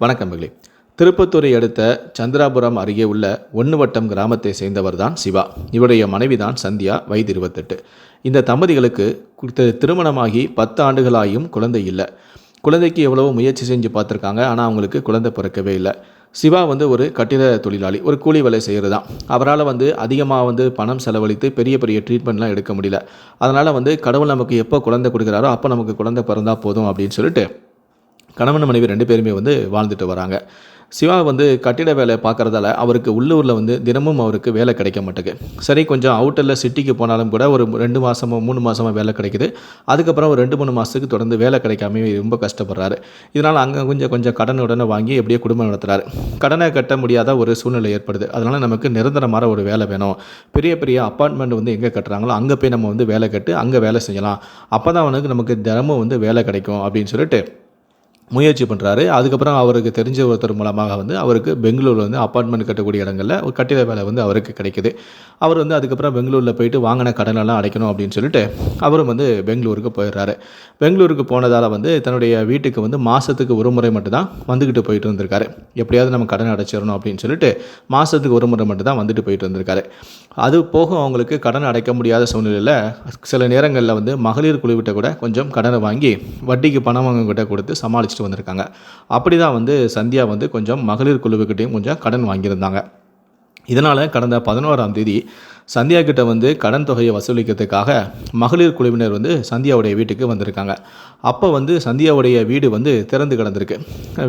வணக்கம் மகளே. திருப்பத்தூரை அடுத்த சந்திராபுரம் அருகே உள்ள ஒன்னுவட்டம் கிராமத்தை சேர்ந்தவர் தான் சிவா. இவருடைய மனைவி தான் சந்தியா வயது இருபத்தெட்டு. இந்த தம்பதிகளுக்கு திருமணமாகி பத்து ஆண்டுகளாயும் குழந்தை இல்லை. குழந்தைக்கு எவ்வளவோ முயற்சி செஞ்சு பார்த்துருக்காங்க ஆனால் அவங்களுக்கு குழந்தை பிறக்கவே இல்லை. சிவா வந்து ஒரு கட்டிட தொழிலாளி ஒரு கூலி வேலை செய்கிறது தான் அவரால் வந்து அதிகமாக வந்து பணம் செலவழித்து பெரிய பெரிய ட்ரீட்மெண்ட்லாம் எடுக்க முடியல. அதனால் வந்து கடவுள் நமக்கு எப்போ குழந்தை கொடுக்குறாரோ அப்போ நமக்கு குழந்தை பிறந்தா போதும் அப்படின்னு சொல்லிட்டு கணவன் மனைவி ரெண்டு பேருமே வந்து வாழ்ந்துட்டு வராங்க. சிவா வந்து கட்டிட வேலை பார்க்குறதால அவருக்கு உள்ளூரில் வந்து தினமும் அவருக்கு வேலை கிடைக்க மாட்டேங்குது. சரி கொஞ்சம் அவுட்டரில் சிட்டிக்கு போனாலும் கூட ஒரு ரெண்டு மாதமோ மூணு மாதமோ வேலை கிடைக்குது. அதுக்கப்புறம் ஒரு ரெண்டு மூணு மாதத்துக்கு தொடர்ந்து வேலை கிடைக்காம ரொம்ப கஷ்டப்படுறாரு. இதனால் அங்கே கொஞ்சம் கொஞ்சம் கடன் உடனே வாங்கி எப்படியே குடும்பம் நடத்துகிறாரு கடனை கட்ட முடியாத ஒரு சூழ்நிலை ஏற்படுது. அதனால் நமக்கு நிரந்தரமான ஒரு வேலை வேணும். பெரிய பெரிய அப்பார்ட்மெண்ட் வந்து எங்கே கட்டுறாங்களோ அங்கே போய் நம்ம வந்து வேலை கட்டு அங்கே வேலை செய்யலாம். அப்போ தான் அவனுக்கு நமக்கு தினமும் வந்து வேலை கிடைக்கும் அப்படின்னு சொல்லிட்டு முயற்சி பண்ணுறாரு அதுக்கப்புறம் அவருக்கு தெரிஞ்ச ஒருத்தர் மூலமாக வந்து அவருக்கு பெங்களூரில் வந்து அப்பார்ட்மெண்ட் கட்டக்கூடிய இடங்களில் ஒரு கட்டிட வேலை வந்து அவருக்கு கிடைக்குது. அவர் வந்து அதுக்கப்புறம் பெங்களூரில் போயிட்டு வாங்கின கடனெல்லாம் அடைக்கணும் அப்படின்னு சொல்லிட்டு அவரும் வந்து பெங்களூருக்கு போயிடுறாரு. பெங்களூருக்கு போனதால் வந்து தன்னுடைய வீட்டுக்கு வந்து மாதத்துக்கு ஒரு முறை மட்டும்தான் வந்துக்கிட்டு போயிட்டு இருந்திருக்காரு எப்படியாவது நம்ம கடன் அடைச்சிடணும் அப்படின்னு சொல்லிட்டு மாதத்துக்கு ஒரு முறை மட்டும் தான் வந்துட்டு போயிட்டு இருந்திருக்காரு அது போக அவங்களுக்கு கடன் அடைக்க முடியாத சூழ்நிலையில் சில நேரங்களில் வந்து மகளிர் குழுவிட்ட கூட கொஞ்சம் கடனை வாங்கி வட்டிக்கு பணம் அவங்ககிட்ட கொடுத்து ஆரம்பிச்சுட்டு வந்திருக்காங்க. அப்படி தான் வந்து சந்தியா வந்து கொஞ்சம் மகளிர் குழுவுக்கிட்டையும் கொஞ்சம் கடன் வாங்கியிருந்தாங்க. இதனால் கடந்த பதினோராம் தேதி சந்தியா கிட்ட வந்து கடன் தொகையை வசூலிக்கிறதுக்காக மகளிர் குழுவினர் வந்து சந்தியாவுடைய வீட்டுக்கு வந்திருக்காங்க. அப்போ வந்து சந்தியாவுடைய வீடு வந்து திறந்து கிடந்திருக்கு.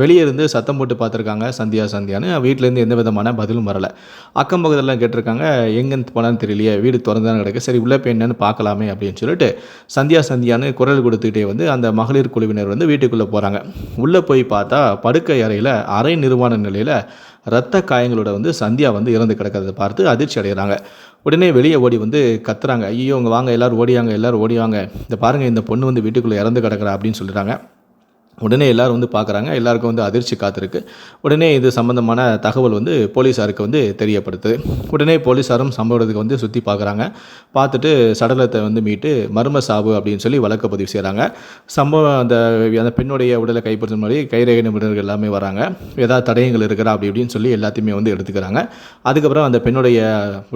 வெளியே இருந்து சத்தம் போட்டு பார்த்துருக்காங்க சந்தியா சந்தியான்னு. வீட்டிலேருந்து எந்த விதமான பதிலும் வரலை. அக்கம் பக்கத்துலலாம் கேட்டிருக்காங்க எங்கேருந்து போனான்னு தெரியலையே வீடு திறந்தான்னு கிடக்கு சரி உள்ளே போய் என்னன்னு பார்க்கலாமே அப்படின்னு சொல்லிட்டு சந்தியா சந்தியான்னு குரல் கொடுத்துக்கிட்டே வந்து அந்த மகளிர் குழுவினர் வந்து வீட்டுக்குள்ளே போகிறாங்க உள்ளே போய் பார்த்தா படுக்கை அறையில் அரை நிர்வாண நிலையில் ரத்த காயங்களோட வந்து சந்தியா வந்து இறந்து கிடக்கிறத பார்த்து அதிர்ச்சி அடைகிறாங்க. உடனே வெளியே ஓடி வந்து கத்துறாங்க. ஐயோ இவங்க வாங்க எல்லாரும் ஓடியாங்க எல்லாரும் ஓடிவாங்க. இந்த பாருங்க இந்த பொண்ணு வந்து வீட்டுக்குள்ளே இறந்து கிடக்குறா அப்படின்னு சொல்லிடுறாங்க உடனே எல்லாரும் வந்து பார்க்குறாங்க. எல்லாருக்கும் வந்து அதிர்ச்சி காத்திருக்கு. உடனே இது சம்மந்தமான தகவல் வந்து போலீஸாருக்கு வந்து தெரியப்படுது உடனே போலீஸாரும் சம்பவத்துக்கு வந்து சுற்றி பார்க்குறாங்க. பார்த்துட்டு சடலத்தை வந்து மீட்டு மர்ம சாவு அப்படின்னு சொல்லி வழக்கு பதிவு செய்கிறாங்க சம்பவம் அந்த அந்த பெண்ணுடைய உடலை கைப்பற்றும் மாதிரி கைரேகை நிபுணர்கள் எல்லாமே வராங்க. ஏதாவது தடயங்கள் இருக்கிறா அப்படி இப்படின்னு சொல்லி எல்லாத்தையுமே வந்து எடுத்துக்கிறாங்க. அதுக்கப்புறம் அந்த பெண்ணுடைய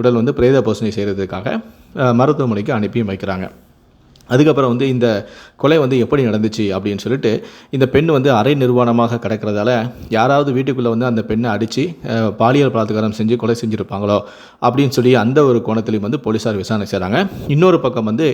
உடல் வந்து பிரேத போஷணை செய்கிறதுக்காக மருத்துவமனைக்கு அனுப்பி வைக்கிறாங்க. அதுக்கப்புறம் வந்து இந்த கொலை வந்து எப்படி நடந்துச்சு அப்படின்னு சொல்லிட்டு இந்த பெண் வந்து அரை நிர்வாணமாக கிடக்கிறதால யாராவது வீட்டுக்குள்ளே வந்து அந்த பெண்ணை அடித்து பாலியல் பலாத்காரம் செஞ்சு கொலை செஞ்சுருப்பாங்களோ அப்படின்னு சொல்லி அந்த ஒரு கோணத்திலையும் வந்து போலீஸார் விசாரணை செய்கிறாங்க இன்னொரு பக்கம் வந்து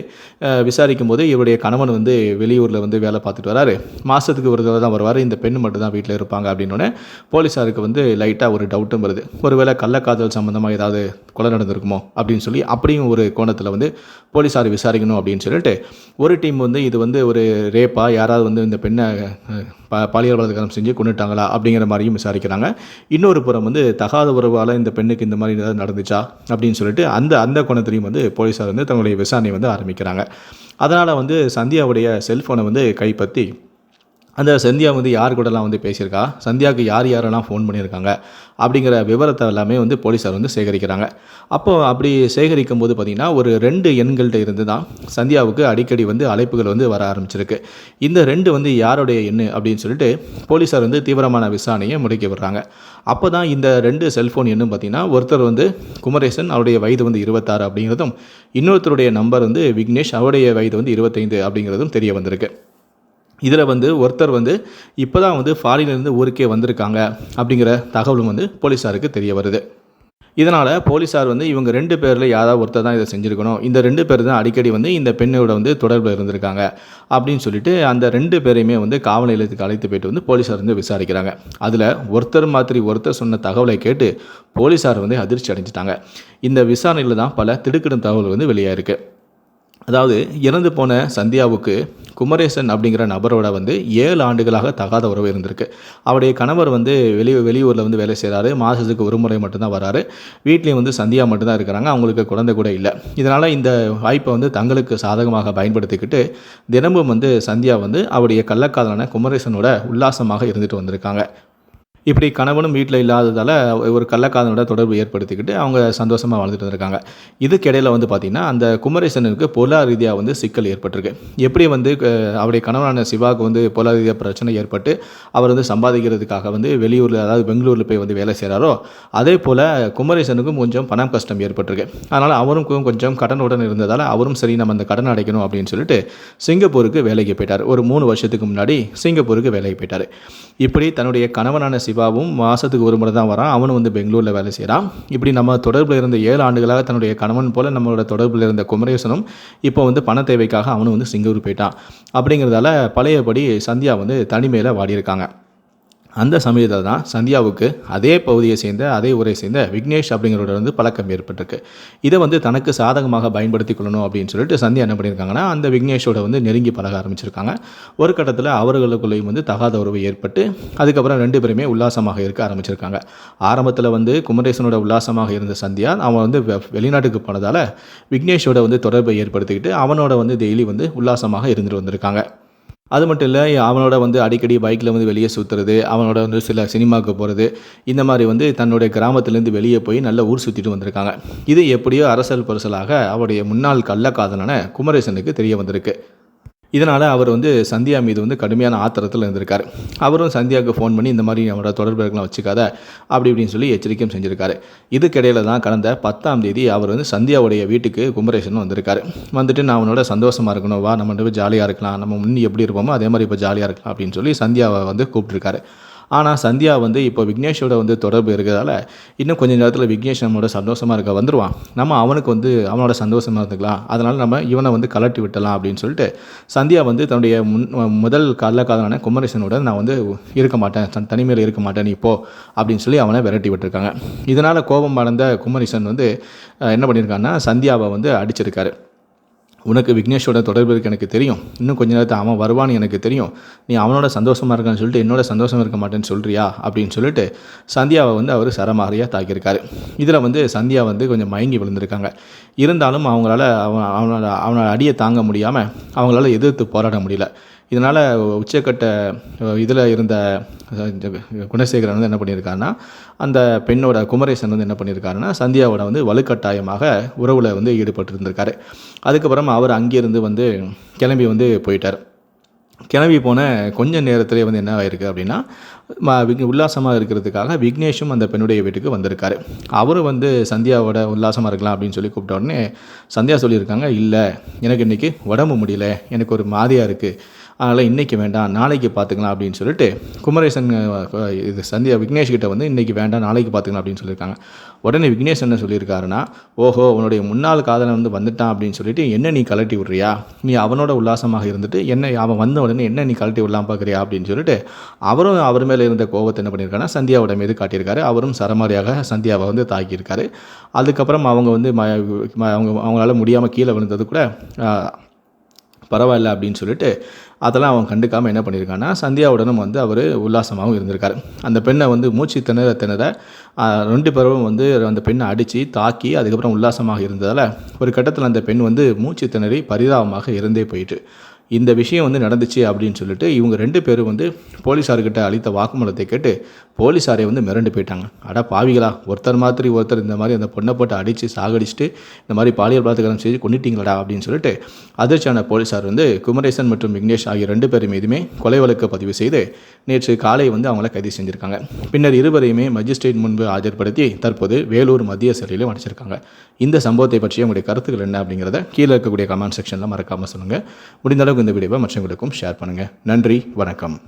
விசாரிக்கும் போது இவருடைய கணவன் வந்து வெளியூரில் வந்து வேலை பார்த்துட்டு வராரு. மாதத்துக்கு ஒரு தடவை தான் வருவார். இந்த பெண் மட்டும் தான் வீட்டில் இருப்பாங்க அப்படின்னோடனே போலீஸாருக்கு வந்து லைட்டாக ஒரு டவுட்டும் வருது. ஒருவேளை கள்ளக்காதல் சம்மந்தமாக ஏதாவது கொலை நடந்திருக்குமோ அப்படின்னு சொல்லி அப்படியும் ஒரு கோணத்தில் வந்து போலீஸார் விசாரிக்கணும் அப்படின்னு சொல்லிட்டு ஒரு டீம் வந்து இது வந்து ஒரு ரேப்பா யாராவது வந்து இந்த பெண்ணை பா பாலியல் பலாத்காரம் செஞ்சு கொண்டுட்டாங்களா அப்படிங்கிற மாதிரியும் விசாரிக்கிறாங்க. இன்னொரு புறம் வந்து தகாத உறவால் இந்த பெண்ணுக்கு இந்த மாதிரி ஏதாவது நடந்துச்சா அப்படின்னு சொல்லிட்டு அந்த அந்த கோணத்திலையும் வந்து போலீஸார் வந்து தங்களுடைய விசாரணை வந்து ஆரம்பிக்கிறாங்க. அதனால் வந்து சந்தியாவுடைய செல்ஃபோனை வந்து கைப்பற்றி அந்த சந்தியா வந்து யார் கூடலாம் வந்து பேசியிருக்கா? சந்தியாவுக்கு யார் யாரெல்லாம் ஃபோன் பண்ணியிருக்காங்க? அப்படிங்கிற விவரத்தை எல்லாமே வந்து போலீஸார் வந்து சேகரிக்கிறாங்க. அப்போ அப்படி சேகரிக்கும் போது பார்த்திங்கன்னா ஒரு ரெண்டு எண்கள்கிட்ட இருந்து தான் சந்தியாவுக்கு அடிக்கடி வந்து அழைப்புகள் வந்து வர ஆரம்பிச்சிருக்கு. இந்த ரெண்டு வந்து யாருடைய எண் அப்படின்னு சொல்லிட்டு போலீஸார் வந்து தீவிரமான விசாரணையை முடுக்கி விடுறாங்க. அப்போ தான் இந்த ரெண்டு செல்ஃபோன் எண்ணும் பார்த்திங்கன்னா ஒருத்தர் வந்து குமரேசன் அவருடைய வயது வந்து இருபத்தாறு அப்படிங்கிறதும் இன்னொருத்தருடைய நம்பர் வந்து விக்னேஷ் அவருடைய வயது வந்து இருபத்தைந்து அப்படிங்கிறதும் தெரிய வந்திருக்கு. இதில் வந்து ஒருத்தர் வந்து இப்போ தான் வந்து ஃபாரின்லேருந்து ஊருக்கே வந்திருக்காங்க அப்படிங்கிற தகவலும் வந்து போலீஸாருக்கு தெரிய வருது. இதனால் போலீஸார் வந்து இவங்க ரெண்டு பேரில் யாராவது ஒருத்தர் தான் இதை செஞ்சுருக்கணும். இந்த ரெண்டு பேர் தான் அடிக்கடி வந்து இந்த பெண்ணோட வந்து தொடர்பில் இருந்திருக்காங்க அப்படின்னு சொல்லிட்டு அந்த ரெண்டு பேரையுமே வந்து காவல் நிலையத்துக்கு அழைத்து போயிட்டு வந்து போலீஸார் வந்து விசாரிக்கிறாங்க. அதில் ஒருத்தர் மாதிரி ஒருத்தர் சொன்ன தகவலை கேட்டு போலீஸார் வந்து அதிர்ச்சி அடைஞ்சிட்டாங்க. இந்த விசாரணையில் தான் பல திடுக்கிடும் தகவல் வந்து வெளியாயிருக்கு. அதாவது இறந்து போன சந்தியாவுக்கு குமரேசன் அப்படிங்கிற நபரோட வந்து ஏழு ஆண்டுகளாக தகாத உறவு இருந்திருக்கு. அவருடைய கணவர் வந்து வெளி வெளியூரில் வந்து வேலை செய்கிறாரு மாதத்துக்கு ஒரு முறை மட்டும்தான் வராரு. வீட்லேயும் வந்து சந்தியா மட்டும்தான் இருக்கிறாங்க. அவங்களுக்கு குழந்தை கூட இல்லை. இதனால் இந்த வாய்ப்பை வந்து தங்களுக்கு சாதகமாக பயன்படுத்திக்கிட்டு தினமும் வந்து சந்தியா வந்து அவருடைய கள்ளக்காதலான குமரேசனோட உல்லாசமாக இருந்துட்டு வந்திருக்காங்க. இப்படி கணவனும் வீட்டில் இல்லாததால் ஒரு கள்ளக்காதனோட தொடர்பு ஏற்படுத்திக்கிட்டு அவங்க சந்தோஷமாக வாழ்ந்துட்டு இருந்திருக்காங்க இதுக்கிடையில் வந்து பார்த்திங்கன்னா அந்த குமரேசனுக்கு பொருளாதார ரீதியாக வந்து சிக்கல் ஏற்பட்டிருக்கு. எப்படி வந்து அவருடைய கணவனான சிவாவுக்கு வந்து பொருளாதார ரீதியாக பிரச்சனை ஏற்பட்டு அவர் வந்து சம்பாதிக்கிறதுக்காக வந்து வெளியூரில் அதாவது பெங்களூரில் போய் வந்து வேலை செய்கிறாரோ அதே போல் குமரேசனுக்கும் கொஞ்சம் பணம் கஷ்டம் ஏற்பட்டிருக்கு. அதனால் அவரும் கொஞ்சம் கொஞ்சம் கடனுடன் இருந்ததால் அவரும் சரி நம்ம அந்த கடன் அடைக்கணும் அப்படின்னு சொல்லிட்டு சிங்கப்பூருக்கு வேலைக்கு போயிட்டார். ஒரு மூணு வருஷத்துக்கு முன்னாடி சிங்கப்பூருக்கு வேலைக்கு போயிட்டார். இப்படி தன்னுடைய கணவனான சிவாவும் மாதத்துக்கு ஒரு முறை தான் வரான். அவனும் வந்து பெங்களூரில் வேலை செய்கிறான் இப்படி நம்ம தொடர்பில் இருந்த ஏழு ஆண்டுகளாக தன்னுடைய கணவன் போல் நம்மளோட தொடர்பில் இருந்த குமரேசனும் இப்போ வந்து பண தேவைக்காக அவனும் வந்து சிங்கூர் போயிட்டான். அப்படிங்கிறதால பழையபடி சந்தியா வந்து தனிமையில் வாடியிருக்காங்க. அந்த சமயத்தில் தான் சந்தியாவுக்கு அதே பகுதியை சேர்ந்த அதே ஊரை சேர்ந்த விக்னேஷ் அப்படிங்கிறவரோட வந்து பழக்கம் ஏற்பட்டிருக்கு. இதை வந்து தனக்கு சாதகமாக பயன்படுத்தி கொள்ளணும் அப்படின்னு சொல்லிட்டு சந்தியா என்ன பண்ணியிருக்காங்கன்னா அந்த விக்னேஷோட வந்து நெருங்கி பழக ஆரம்பிச்சிருக்காங்க. ஒரு கட்டத்தில் அவர்களுக்குள்ளேயும் வந்து தகாத உறவு ஏற்பட்டு அதுக்கப்புறம் ரெண்டு பேருமே உல்லாசமாக இருக்க ஆரம்பிச்சிருக்காங்க. ஆரம்பத்தில் வந்து குமரேசனோட உல்லாசமாக இருந்த சந்தியா அவன் வந்து வெளிநாட்டுக்கு போனதால் விக்னேஷோட வந்து தொடர்பை ஏற்படுத்திக்கிட்டு அவனோட வந்து டெய்லி வந்து உல்லாசமாக இருந்துட்டு வந்திருக்காங்க. அது மட்டும் இல்லை அவனோட வந்து அடிக்கடி பைக்கில் வந்து வெளியே சுற்றுறது அவனோட வந்து சில சினிமாவுக்கு போகிறது இந்த மாதிரி வந்து தன்னுடைய கிராமத்துலேருந்து வெளியே போய் நல்ல ஊர் சுற்றிட்டு வந்திருக்காங்க. இது எப்படியோ அரசல் பரிசலாக அவருடைய முன்னாள் கள்ளக்காதலான குமரேசனுக்கு தெரிய வந்திருக்கு. இதனால் அவர் வந்து சந்தியா மீது வந்து கடுமையான ஆத்திரத்தில் இருந்திருக்காரு. அவரும் சந்தியாவுக்கு ஃபோன் பண்ணி இந்த மாதிரி அவரோட தொடர்புகள்லாம் வச்சுக்காத அப்படி இப்படின்னு சொல்லி எச்சரிக்கையும் செஞ்சுருக்காரு. இதுக்கிடையில தான் கடந்த பத்தாம் தேதி அவர் வந்து சந்தியாவுடைய வீட்டுக்கு கும்பரேஷன் வந்திருக்காரு. வந்துட்டு நான் அவனோட சந்தோஷமாக இருக்கணும் வா நம்ம ஜாலியாக இருக்கலாம் நம்ம முன்னி எப்படி இருப்போமோ அதே மாதிரி இப்போ ஜாலியாக இருக்கலாம் அப்படின்னு சொல்லி சந்தியாவை வந்து கூப்பிட்டுருக்காரு. ஆனால் சந்தியா வந்து இப்போ விக்னேஷோட வந்து தொடர்பு இருக்கிறதால இன்னும் கொஞ்ச நேரத்தில் விக்னேஷ் நம்மளோட சந்தோஷமாக இருக்க வந்துடுவான் நம்ம அவனுக்கு வந்து அவனோட சந்தோஷமாக இருந்துக்கலாம். அதனால் நம்ம இவனை வந்து கலட்டி விட்டலாம் அப்படின்னு சொல்லிட்டு சந்தியா வந்து தன்னுடைய முன் முதல் கள்ளக்காதலான குமரேசனோட நான் வந்து இருக்க மாட்டேன். தன் தனிமையில் இருக்க மாட்டேன் நீ அப்படின்னு சொல்லி அவனை விரட்டி விட்டுருக்காங்க. இதனால் கோபம் அடைந்த குமரேசன் வந்து என்ன பண்ணியிருக்காங்கன்னா சந்தியாவை வந்து அடிச்சிருக்காரு. உனக்கு விக்னேஷோட தொடர்பு இருக்கு எனக்கு தெரியும். இன்னும் கொஞ்ச நேரத்தில் அவன் வருவான்னு எனக்கு தெரியும். நீ அவனோட சந்தோஷமாக இருக்கான்னு சொல்லிட்டு என்னோட சந்தோஷம் இருக்க மாட்டேன்னு சொல்கிறியா அப்படின்னு சொல்லிட்டு சந்தியாவை வந்து அவர் சரமாரியாக தாக்கியிருக்காரு. இதில் வந்து சந்தியா வந்து கொஞ்சம் மயங்கி விழுந்திருக்காங்க. இருந்தாலும் அவங்களால அவன் அவனோட அவனோட அடியை தாங்க முடியாமல் அவங்களால எதிர்த்து போராட முடியல. இதனால் உச்சக்கட்ட இதில் இருந்த குணசேகரன் வந்து என்ன பண்ணியிருக்காருன்னா அந்த பெண்ணோட குமரேசன் வந்து என்ன பண்ணியிருக்காருன்னா சந்தியாவோட வந்து வலுக்கட்டாயமாக உறவில் வந்து ஈடுபட்டிருந்திருக்காரு. அதுக்கப்புறம் அவர் அங்கேருந்து வந்து கிளம்பி வந்து போயிட்டார். கிளம்பி போன கொஞ்ச நேரத்திலே வந்து என்ன ஆயிருக்கு அப்படின்னா விக் உல்லாசமாக இருக்கிறதுக்காக விக்னேஷும் அந்த பெண்ணுடைய வீட்டுக்கு வந்திருக்காரு. அவரும் வந்து சந்தியாவோட உல்லாசமாக இருக்கலாம் அப்படின்னு சொல்லி கூப்பிட்ட உடனே சந்தியா சொல்லியிருக்காங்க இல்லை எனக்கு இன்றைக்கி உடம்பு முடியல. எனக்கு ஒரு மாதிரியாக இருக்குது அதனால் இன்றைக்கி வேண்டாம் நாளைக்கு பார்த்துக்கலாம் அப்படின்னு சொல்லிட்டு குமரேசன் இது சந்தியா விக்னேஷ் கிட்ட வந்து இன்றைக்கி வேண்டாம் நாளைக்கு பார்த்துக்கலாம் அப்படின்னு சொல்லியிருக்காங்க. உடனே விக்னேஷ் என்ன சொல்லியிருக்காருன்னா ஓஹோ உன்னுடைய முன்னாள் காதலன் வந்து வந்துட்டான் அப்படின்னு சொல்லிட்டு என்ன நீ கலட்டி விட்றியா? நீ அவனோட உல்லாசமாக இருந்துட்டு என்ன அவன் வந்த உடனே என்ன நீ கலட்டி விடலாம் பார்க்குறியா அப்படின்னு சொல்லிட்டு அவரும் அவர் மேலே இருந்த கோபத்தை என்ன பண்ணியிருக்காருன்னா சந்தியாவோட மீது காட்டியிருக்காரு. அவரும் சரமாரியாக சந்தியாவை வந்து தாக்கியிருக்காரு. அதுக்கப்புறம் அவங்க வந்து ம- அவங்க அவங்களால முடியாமல் கீழே விழுந்தது கூட பரவாயில்ல அப்படின்னு சொல்லிட்டு அதெல்லாம் அவன் கண்டுக்காமல் என்ன பண்ணியிருக்கான்னா சந்தியாவுடனும் வந்து அவர் உல்லாசமாகவும் இருந்திருக்காரு. அந்த பெண்ணை வந்து மூச்சு திணற திணற ரெண்டு பேரும் வந்து அந்த பெண்ணை அடித்து தாக்கி அதுக்கப்புறம் உல்லாசமாக இருந்ததால் ஒரு கட்டத்தில் அந்த பெண் வந்து மூச்சு திணறி பரிதாபமாக இருந்தே போயிட்டு இந்த விஷயம் வந்து நடந்துச்சு அப்படின்னு சொல்லிட்டு இவங்க ரெண்டு பேரும் வந்து போலீஸார்கிட்ட அளித்த வாக்குமூலத்தை கேட்டு போலீஸாரை வந்து மிரண்டு போயிட்டாங்க. அட பாவிகளா ஒருத்தர் மாதிரி ஒருத்தர் இந்த மாதிரி அந்த பொண்ணை போட்டு அடித்து சாகடிச்சுட்டு இந்த மாதிரி பாலியல் பலாத்காரம் செய்து கொண்டுட்டீங்களடா அப்படின்னு சொல்லிட்டு அதிர்ச்சியான போலீஸார் வந்து குமரேசன் மற்றும் விக்னேஷ் ஆகிய ரெண்டு பேரும் மீதுமே கொலை வழக்கு பதிவு செய்து நேற்று காலை வந்து அவங்கள கைது செஞ்சுருக்காங்க. பின்னர் இருவரையுமே மஜிஸ்ட்ரேட் முன்பு ஆஜர்படுத்தி தற்போது வேலூர் மத்திய சிறையிலும் அடைச்சிருக்காங்க. இந்த சம்பவத்தை பற்றிய உங்களுடைய கருத்துக்கள் என்ன அப்படிங்கிறத கீழே இருக்கக்கூடிய கமெண்ட் செக்ஷனில் மறக்காமல் சொல்லுங்கள் முடிந்த இந்த வீடியோவை மற்றவங்களுக்கும் ஷேர் பண்ணுங்கள் நன்றி வணக்கம்.